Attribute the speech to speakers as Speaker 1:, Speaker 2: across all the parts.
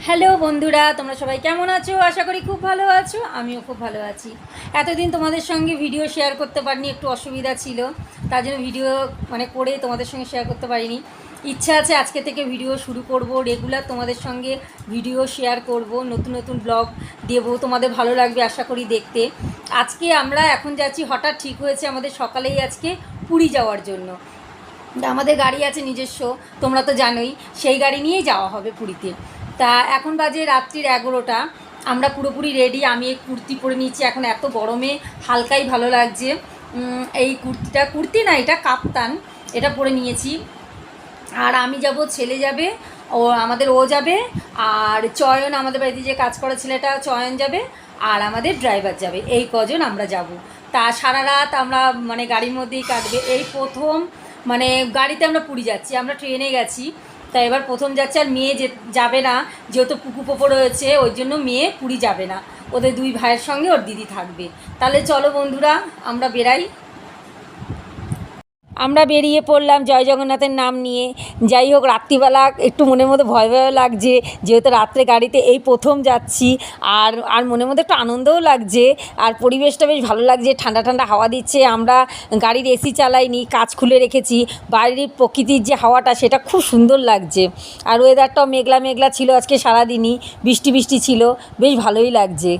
Speaker 1: Hello বন্ধুরা, তোমরা সবাই কেমন আছো? আশা করি খুব ভালো আছো, আমিও খুব ভালো আছি। এতদিন তোমাদের সঙ্গে ভিডিও শেয়ার করতে পারিনি, একটু অসুবিধা ছিল, তার জন্য ভিডিও মানে করে তোমাদের সঙ্গে শেয়ার করতে পারিনি। ইচ্ছা আছে আজকে থেকে ভিডিও শুরু করব রেগুলার তোমাদের সঙ্গে ভিডিও শেয়ার করব, নতুন নতুন ব্লগ দেবো, তোমাদের ভালো লাগবে আশা করি দেখতে। আজকে আমরা এখন যাচ্ছি, হঠাৎ ঠিক হয়েছে আমাদের সকালেই আজকে পুরী যাওয়ার জন্য। আমাদের গাড়ি আছে নিজস্ব, তোমরা তো জানোই, সেই গাড়ি নিয়েই যাওয়া হবে পুরীতে। তা এখন বাজে রাত্রির এগারোটা। আমরা পুরোপুরি রেডি আমি এই কুর্তি পরে নিচ্ছি এখন এত গরমে হালকাই ভালো লাগছে। এই কুর্তিটা, কুর্তি না, এটা কাপ্তান। এটা পরে নিয়েছি। আর আমি যাব, ছেলে যাবে, ও, আমাদের ও যাবে, আর চয়ন, আমাদের বাড়িতে যে কাজ করা ছেলেটা, চয়ন যাবে, আর আমাদের ড্রাইভার যাবে। এই কজন আমরা যাব। তা সারা রাত আমরা মানে গাড়ির মধ্যেই কাটবে। এই প্রথম মানে গাড়িতে আমরা পুরী যাচ্ছি। আমরা ট্রেনে গেছি। তা এবার প্রথম যাচ্ছে আর মেয়ে যে যাবে না, যেহেতু পুকু পোপো রয়েছে, ওই জন্য মেয়ে পুরী যাবে না। ওদের দুই ভাইয়ের সঙ্গে ওর দিদি থাকবে। তাহলে চলো বন্ধুরা, আমরা বেরাই। আমরা বেরিয়ে পড়লাম জয় জগন্নাথের নাম নিয়ে। যাই হোক, রাত্রিবেলা একটু মনের মধ্যে ভয় ভয় লাগছে, যেহেতু রাত্রে গাড়িতে এই প্রথম যাচ্ছি, আর আর মনের মধ্যে একটু আনন্দও লাগছে, আর পরিবেশটা বেশ ভালো লাগছে, ঠান্ডা ঠান্ডা হাওয়া দিচ্ছে, আমরা গাড়ির এসি চালাইনি কাজ খুলে রেখেছি, বাইরের প্রকৃতির যে হাওয়াটা, সেটা খুব সুন্দর লাগছে। আর ওয়েদারটাও মেঘলা মেঘলা ছিল আজকে সারাদিনই, বৃষ্টি বৃষ্টি ছিল, বেশ ভালোই লাগছে।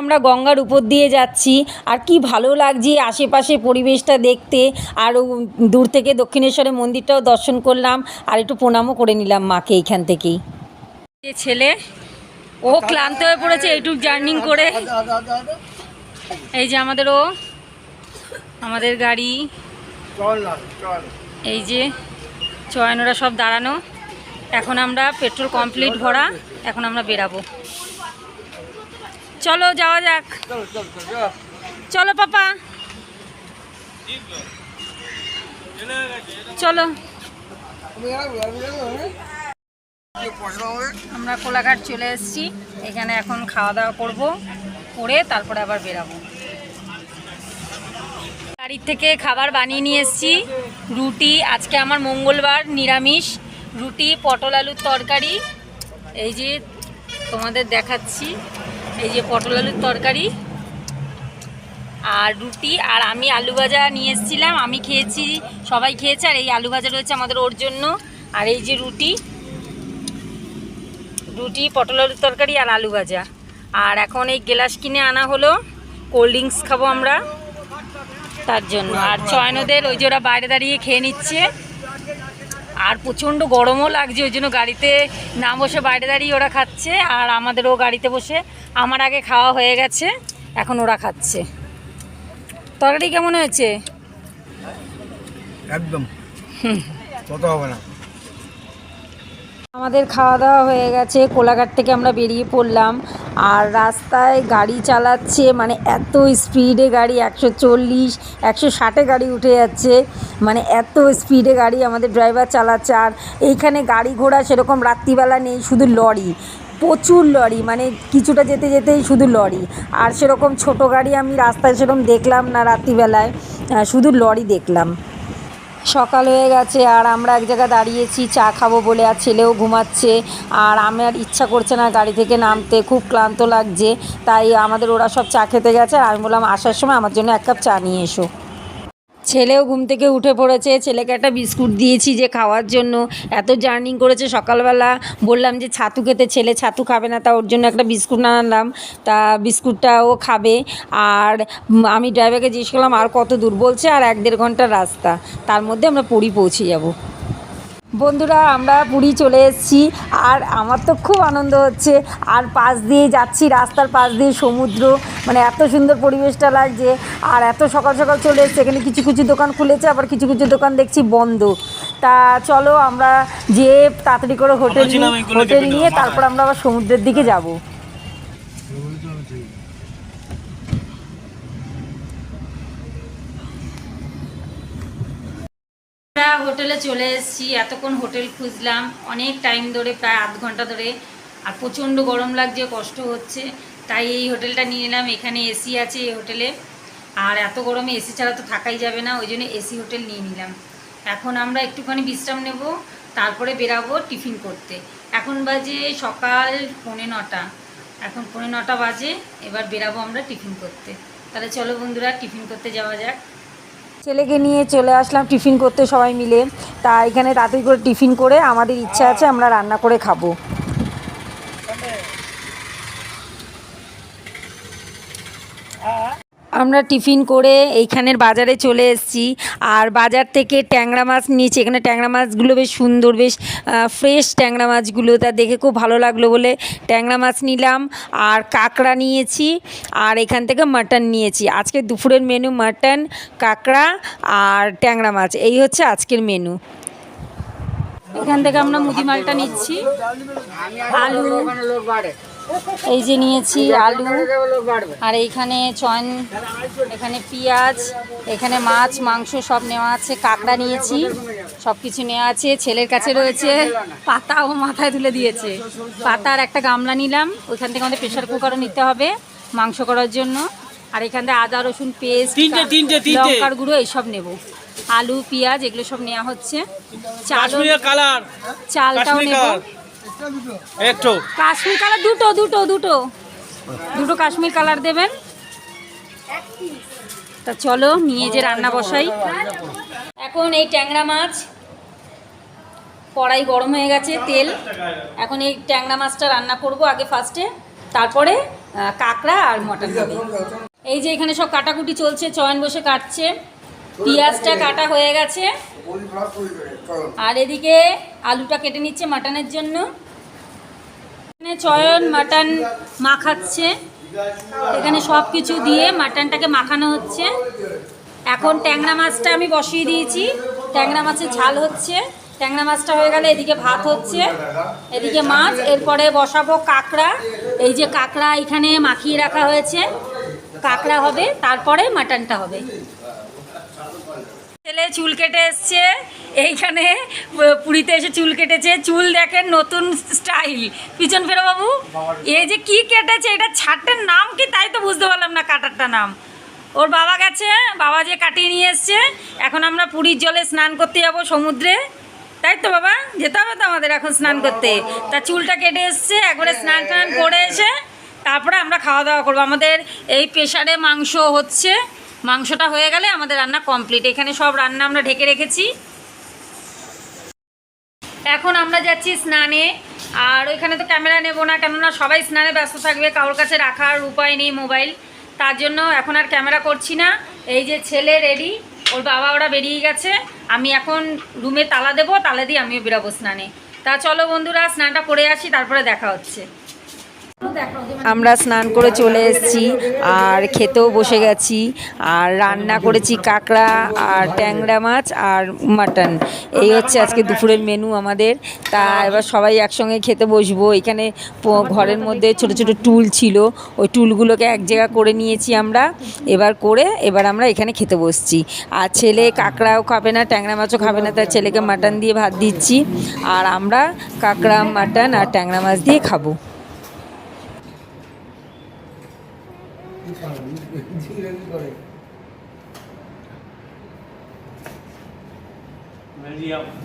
Speaker 1: আমরা গঙ্গার উপর দিয়ে যাচ্ছি। আর কি ভালো লাগছে আশেপাশে পরিবেশটা দেখতে। আর দূর থেকে দক্ষিণেশ্বরের মন্দিরটাও দর্শন করলাম। আর একটু প্রণামও করে নিলাম মাকে এইখান থেকেই। যে ছেলে, ও ক্লান্ত হয়ে পড়েছে এইটুক জার্নিং করে। এই যে আমাদের ও, আমাদের গাড়ি। এই যে চয়নরা সব দাঁড়ানো। এখন আমরা পেট্রোল কমপ্লিট ভরা, এখন আমরা বেরাবো। চলো, যাওয়া যাক। চলো, পাপা। চলো। আমরা কোলাঘাট চলে এসেছি। এখানে এখন খাওয়া দাওয়া করব, করে তারপরে আবার বেরাবো। বাড়ির থেকে খাবার বানিয়ে নিয়ে এসেছি। রুটি, আজকে আমার মঙ্গলবার, নিরামিষ। রুটি, পটল, আলুর তরকারি। এই যে তোমাদের দেখাচ্ছি। এই যে পটল আলুর তরকারি আর রুটি আর আমি আলু ভাজা নিয়ে এসেছিলাম। আমি খেয়েছি, সবাই খেয়েছে, আর এই আলু ভাজা রয়েছে আমাদের ওর জন্য। আর এই যে রুটি রুটি, পটল আলুর তরকারি আর আলু ভাজা। আর এখন এই গ্লাস কিনে আনা হলো। কোল্ড ড্রিঙ্কস খাব আমরা তার জন্য। আর চয়নদের ওই যে ওরা বাইরে দাঁড়িয়ে খেয়ে নিচ্ছে। আর প্রচণ্ড গরমও লাগছে ওই জন্য গাড়িতে না বসে বাইরে দাঁড়িয়ে ওরা খাচ্ছে আর আমাদেরও গাড়িতে বসে আমার আগে খাওয়া হয়ে গেছে এখন ওরা খাচ্ছে। তরকারি কেমন হয়েছে?
Speaker 2: একদম কত হবে না।
Speaker 1: আমাদের খাওয়া দাওয়া হয়ে গেছে। কোলাঘাট থেকে আমরা বেরিয়ে পড়লাম। আর রাস্তায় গাড়ি চালাচ্ছে মানে এত স্পিডে গাড়ি, একশো চল্লিশ, একশো ষাটে গাড়ি উঠে যাচ্ছে। মানে এত স্পিডে গাড়ি আমাদের ড্রাইভার চালাচ্ছে। আর এইখানে গাড়ি ঘোড়া সেরকম রাত্রিবেলা নেই, শুধু লরি। প্রচুর লরি মানে কিছুটা যেতে যেতেই শুধু লরি। আর সেরকম ছোট গাড়ি আমি রাস্তায় সেরকম দেখলাম না রাত্রিবেলায় শুধু লরি দেখলাম। সকাল হয়ে গেছে আর আমরা এক জায়গায় দাঁড়িয়েছি, চা খাব বলে আর ছেলেও ঘুমাচ্ছে। আর আমার ইচ্ছা করছে না গাড়ি থেকে নামতে, খুব ক্লান্ত লাগছে। তাই আমাদের ওরা সব চা খেতে গেছে আর আমি বললাম, আসার সময় আমার জন্য এক কাপ চা নিয়ে এসো। ছেলেও ঘুম থেকে উঠে পড়েছে। ছেলেকে একটা বিস্কুট দিয়েছি যে খাওয়ার জন্য। এত জার্নিং করেছে সকালবেলা। বললাম যে ছাতু খেতে ছেলে ছাতু খাবে না, তা ওর জন্য একটা বিস্কুট আনলাম। তা বিস্কুটটাও খাবে। আর আমি ড্রাইভারকে জিজ্ঞেস করলাম, আর কত দূর? বলছে, আর এক দেড় ঘণ্টার রাস্তা। তার মধ্যে আমরা পুরী পৌঁছে যাব। বন্ধুরা আমরা পুরী চলে এসেছি। আর আমার তো খুব আনন্দ হচ্ছে। আর পাশ দিয়ে যাচ্ছি রাস্তার পাশ দিয়ে সমুদ্র। মানে এত সুন্দর পরিবেশটা লাগছে। আর এত সকাল সকাল চলে এসছে। এখানে কিছু কিছু দোকান খুলেছে আবার কিছু কিছু দোকান দেখছি বন্ধ। তা চলো আমরা যে তাড়াতাড়ি করে হোটেল হোটেল নিয়ে তারপর আমরা আবার সমুদ্রের দিকে যাব। আমরা হোটেলে চলে এসেছি, এতক্ষণ হোটেল খুঁজলাম, অনেক টাইম ধরে, প্রায় আধ ঘণ্টা ধরে, আর প্রচণ্ড গরম লাগছে, কষ্ট হচ্ছে, তাই এই হোটেলটা নিয়ে নিলাম এখানে এসি আছে এই হোটেলে, আর এত গরমে এসি ছাড়া তো থাকাই যাবে না, ওই জন্য এসি হোটেল নিয়ে নিলাম। এখন আমরা একটুখানি বিশ্রাম নেব, তারপরে বেরাবো টিফিন করতে। এখন বাজে সকাল পৌনে নটা, এখন পৌনে নটা বাজে, এবার বেরাবো আমরা টিফিন করতে। তাহলে চলো বন্ধুরা, টিফিন করতে যাওয়া যাক। ছেলেকে নিয়ে চলে আসলাম টিফিন করতে সবাই মিলে। তা এখানে তাড়াতাড়ি করে টিফিন করে আমাদের ইচ্ছা আছে আমরা রান্না করে খাব। আমরা টিফিন করে এইখানের বাজারে চলে এসেছি। আর বাজার থেকে ট্যাংরা মাছ নিয়েছি। এখানে ট্যাংরা মাছগুলো বেশ সুন্দর, বেশ ফ্রেশ ট্যাংরা মাছগুলো। তা দেখে খুব ভালো লাগল বলে ট্যাংরা মাছ নিলাম। আর কাঁকড়া নিয়েছি। আর এখান থেকে মাটন নিয়েছি। আজকে দুপুরের মেনু মাটন, কাঁকড়া আর ট্যাংরা মাছ। এই হচ্ছে আজকের মেনু এখান থেকে আমরা মুদি মালটা নিচ্ছি। আলু। এই যে নিয়েছি আলু আর এইখানে চয়ন এখানে পেঁয়াজ এখানে মাছ মাংস সব নেওয়া আছে কাঁকড়া নিয়েছি সব কিছু নেওয়া আছে ছেলের কাছে রয়েছে পাতা ও মাথায় তুলে দিয়েছে। পাতা আর একটা গামলা নিলাম ওইখান থেকে আমাদের প্রেশার কুকারও নিতে হবে মাংস করার জন্য। আর এখান থেকে আদা রসুন পেস্ট। লঙ্কার গুঁড়ো এইসব নেব। আলু পেঁয়াজ এগুলো সব নেওয়া হচ্ছে। চাল
Speaker 3: কালার।
Speaker 1: চালটাও নেব।
Speaker 3: একটু।
Speaker 1: কাশ্মীর কালার দুটো দুটো দুটো। দুটো কাশ্মীর কালার দেবেন। তা চলো, নিয়ে যে রান্না বসাই। এখন এই ট্যাংরা মাছ। কড়াই গরম হয়ে গেছে, তেল। এখন এই ট্যাংরা মাছটা রান্না করব আগে ফার্স্টে। তারপরে কাঁকড়া আর মটন এই যে এখানে সব কাটাকুটি চলছে, চয়ন বসে কাটছে। পেঁয়াজটা কাটা হয়ে গেছে। আর এদিকে আলুটা কেটে নিচ্ছে মাটনের জন্য। এখানে চয়ন, মাটন মাখাচ্ছে। এখানে সব কিছু দিয়ে মাটনটাকে মাখানো হচ্ছে। এখন ট্যাংরা মাছটা আমি বসিয়ে দিয়েছি। ট্যাংরা মাছের ঝাল হচ্ছে। ট্যাংরা মাছটা হয়ে গেলে এদিকে ভাত হচ্ছে। এদিকে মাছ, এরপরে বসাবো কাঁকড়া। এই যে কাঁকড়া এখানে মাখিয়ে রাখা হয়েছে। কাঁকড়া হবে, তারপরে মাটনটা হবে। ছেলে চুল কেটে এসছে। এইখানে পুরীতে এসে চুল কেটেছে। চুল দেখেন নতুন স্টাইল। পিছন ফেরো বাবু। এই যে কি কেটেছে এটা ছাটের নাম কি তাই তো বুঝতে পারলাম না কাটারটা নাম। ওর বাবা গেছে বাবা যে কাটিয়ে নিয়ে এসছে। এখন আমরা পুরীর জলে স্নান করতে যাব সমুদ্রে। তাই তো বাবা? যেতে হবে তো আমাদের এখন স্নান করতে। তা চুলটা কেটে এসছে একবারে স্নান টান করে এসে তারপরে আমরা খাওয়া দাওয়া করব। আমাদের এই প্রেশারে মাংস হচ্ছে। মাংসটা হয়ে গেলে আমাদের রান্না কমপ্লিট। এখানে সব রান্না আমরা ঢেকে রেখেছি। এখন আমরা যাচ্ছি স্নানে। আর ওইখানে তো ক্যামেরা নেব না, কেননা সবাই স্নানে ব্যস্ত থাকবে, কারোর কাছে রাখার উপায় নেই মোবাইল। তার জন্য এখন আর ক্যামেরা করছি না। এই যে ছেলে রেডি, ওর বাবা ওরা বেরিয়ে গেছে। আমি এখন রুমে তালা দেবো, তালা দিয়ে আমিও বেরাবো স্নানে। তা চলো বন্ধুরা, স্নানটা করে আসি, তারপরে দেখা হচ্ছে। আমরা স্নান করে চলে এসেছি, আর খেতেও বসে গেছি, আর রান্না করেছি কাঁকড়া, আর ট্যাংরা মাছ, আর মাটন। এই হচ্ছে আজকে দুপুরের মেনু আমাদের। তা এবার সবাই একসঙ্গে খেতে বসবো। এখানে ঘরের মধ্যে ছোট ছোট টুল ছিল। ওই টুলগুলোকে এক জায়গা করে নিয়েছি আমরা। এবার করে এবার আমরা এখানে খেতে বসছি। আর ছেলে কাঁকড়াও খাবে না, ট্যাংরা মাছও খাবে না তার ছেলেকে মাটন দিয়ে ভাত দিচ্ছি। আর আমরা কাঁকড়া, মাটন আর ট্যাংরা মাছ দিয়ে খাব।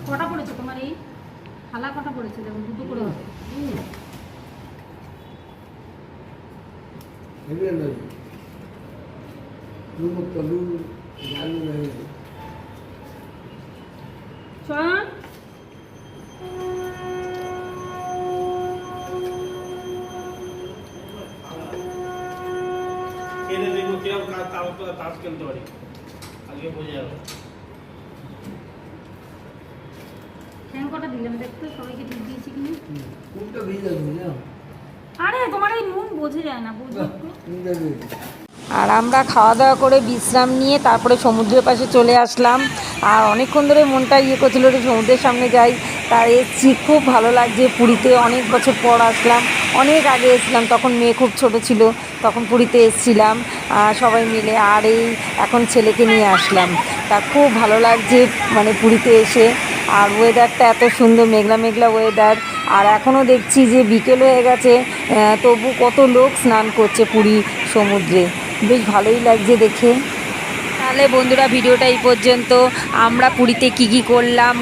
Speaker 1: কটা পড়েছে তোমার এই? থালা কটা পড়েছে? যেমন দুটো করে হবে। চল।
Speaker 3: খেলে দেখব কীরকম কা- তাও তো তাস খেলতে পারি। আজকে বোঝা যাবে।
Speaker 1: দিলাম দেখতো সবাইকে ঠিক দিয়েছি কিনা আরে তোমার এই নুন বোঝে যায় না বুঝো একটু। আর আমরা খাওয়া দাওয়া করে বিশ্রাম নিয়ে তারপরে সমুদ্রের পাশে চলে আসলাম। আর অনেকক্ষণ ধরে মনটা ইয়ে করছিল যে সমুদ্রের সামনে যাই। তার এসছি খুব ভালো লাগছে পুরীতে। অনেক বছর পর আসলাম। অনেক আগে এসেছিলাম তখন মেয়ে খুব ছোট ছিল। তখন পুরীতে এসেছিলাম সবাই মিলে। আর এই এখন ছেলেকে নিয়ে আসলাম। তা খুব ভালো লাগছে মানে পুরীতে এসে। আর ওয়েদারটা এত সুন্দর, মেঘলা মেঘলা ওয়েদার আর এখনও দেখছি যে বিকেল হয়ে গেছে তবু কত লোক স্নান করছে পুরী সমুদ্রে। বেশ ভালোই লাগছে দেখে। তাহলে বন্ধুরা, ভিডিওটা এই পর্যন্ত। আমরা পুরীতে কি কি করলাম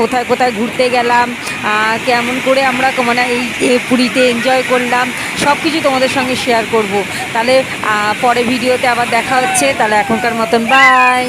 Speaker 1: কোথায় কোথায় ঘুরতে গেলাম কেমন করে আমরা মানে এই পুরীতে এনজয় করলাম সব কিছু তোমাদের সঙ্গে শেয়ার করব। তাহলে পরে ভিডিওতে আবার দেখা হচ্ছে। তাহলে এখনকার মতন বাই